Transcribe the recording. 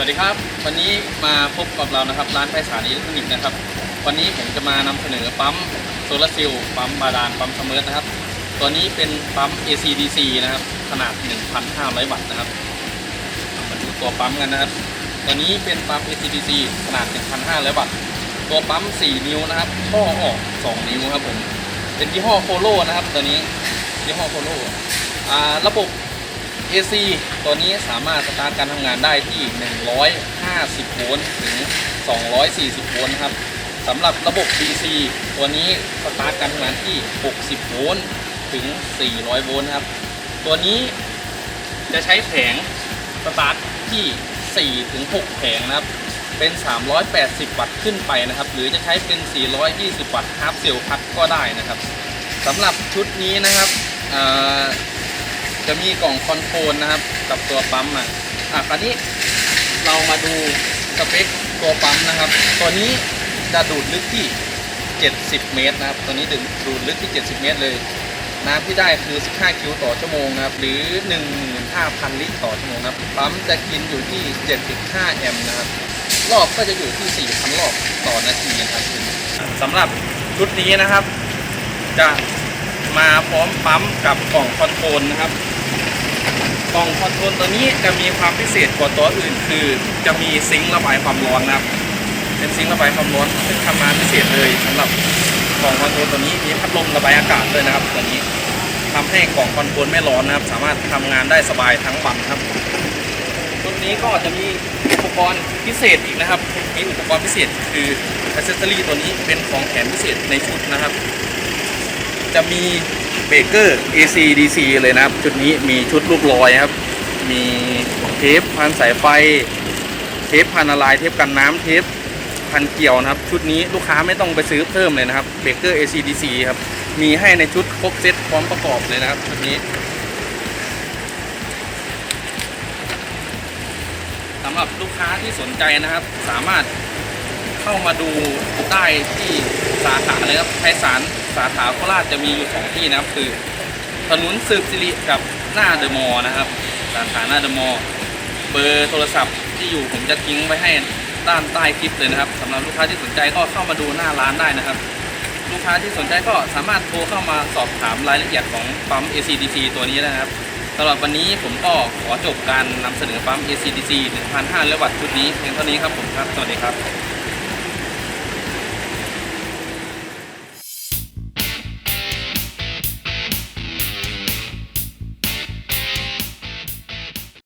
วัสดีครับ วันนี้มาพบกับเรานะครับ ร้านไพศาลอิเล็กทรอนิกส์นะครับ วันนี้ผมจะมานำเสนอปั๊มโซลาร์เซลล์ปั๊มบาดาลปั๊มเสมอนะครับ ตัวนี้เป็นปั๊ม ACDC นะครับ ขนาด 1,500 วัตต์นะครับมาดูตัวปั๊มกันนะครับ ตัวนี้เป็นปั๊ม ACDC ขนาด 1,500 วัตต์ ตัวปั๊ม 4 นิ้วนะครับท่อออก 2 นิ้วครับผม เป็นยี่ห้อโคโลนะครับ ตัวนี้ยี่ห้อโคโลอ่าระบบ AC ตัวนี้สามารถสตาร์ทการทำงานได้ที่ 150 โวลต์ถึง 240 โวลต์ครับสำหรับระบบ DC ตัวนี้สตาร์ทการทำงานที่ 60 โวลต์ถึง 400 โวลต์ครับ ตัวนี้จะใช้แผงสตาร์ทที่4ถึง6แผงนะครับ เป็น 380 วัตต์ขึ้นไปนะครับ หรือจะใช้เป็น 420 วัตต์ฮาร์ปเซลคัตก็ได้นะครับสำหรับชุดนี้นะครับ จะมีกล่องคอนโทรลนะครับ กับตัวปั๊มอะอะคราวนี้เรามาดูสเปคตัวปั๊มนะครับ ตัวนี้จะดูดลึกที่ 70 เมตรนะครับ ตัวนี้ดึงดูดลึกที่ 70 เมตรเลยน้ำที่ได้คือ 15 คิวต่อชั่วโมงนะครับ หรือ 15,000 ลิตรต่อชั่วโมงนะครับ ปั๊มจะกินอยู่ที่ 7.5 แอมป์นะครับ รอบก็จะอยู่ที่ 4,000 รอบต่อนาทีนะครับสำหรับชุดนี้นะครับ จะมาพร้อมปั๊มกับกล่องคอนโทรลนะครับ กล่องคอนโทรลตัวนี้จะมีความพิเศษกว่าตัวอื่น คือจะมีซิงค์ระบายความร้อนนะครับ เป็นซิงค์ระบายความร้อนซึ่งทำงานพิเศษเลยสำหรับกล่องคอนโทรลตัวนี้มีพัดลมระบายอากาศด้วยนะครับ ตัวนี้ทำให้กล่องคอนโทรลไม่ร้อนนะครับ สามารถทำงานได้สบายทั้งวันครับชุดนี้ก็จะมีอุปกรณ์พิเศษอีกนะครับ มีอุปกรณ์พิเศษคืออ c เซสซอรี่ตัวนี้เป็นของแถมพิเศษในชุดนะครับ จะมี เบรกเกอร์ AC DC เลยนะครับ ชุดนี้มีชุดลูกลอยครับ มีเทปพันสายไฟ เทปพันอะไรเทปกันน้ำเทปพันเกี่ยวนะครับ ชุดนี้ลูกค้าไม่ต้องไปซื้อเพิ่มเลยนะครับเบรกเกอร์ AC DC ครับ มีให้ในชุดครบเซตพร้อมประกอบเลยนะครับชุดนี้สำหรับลูกค้าที่สนใจนะครับ สามารถเข้ามาดูได้ที่สาขาเลยครับไพศาล สาขาโคราชจะมีอยู่สองที่นะครับคือ ถนนสืบสิริกับหน้าเดอะมอลล์นะครับ สาขาหน้าเดอะมอลล์เบอร์โทรศัพท์ที่อยู่ผมจะทิ้งไว้ให้ด้านใต้คลิปเลยนะครับสำหรับลูกค้าที่สนใจก็เข้ามาดูหน้าร้านได้นะครับ ลูกค้าที่สนใจก็สามารถโทรเข้ามาสอบถามรายละเอียดของปั๊ม ACDC ตัวนี้ได้นะครับสำหรับวันนี้ผมก็ขอจบการนำเสนอปั๊ม ACDC 1,500วัตต์ชุดนี้เพียงเท่านี้ครับผมครับ สวัสดีครับ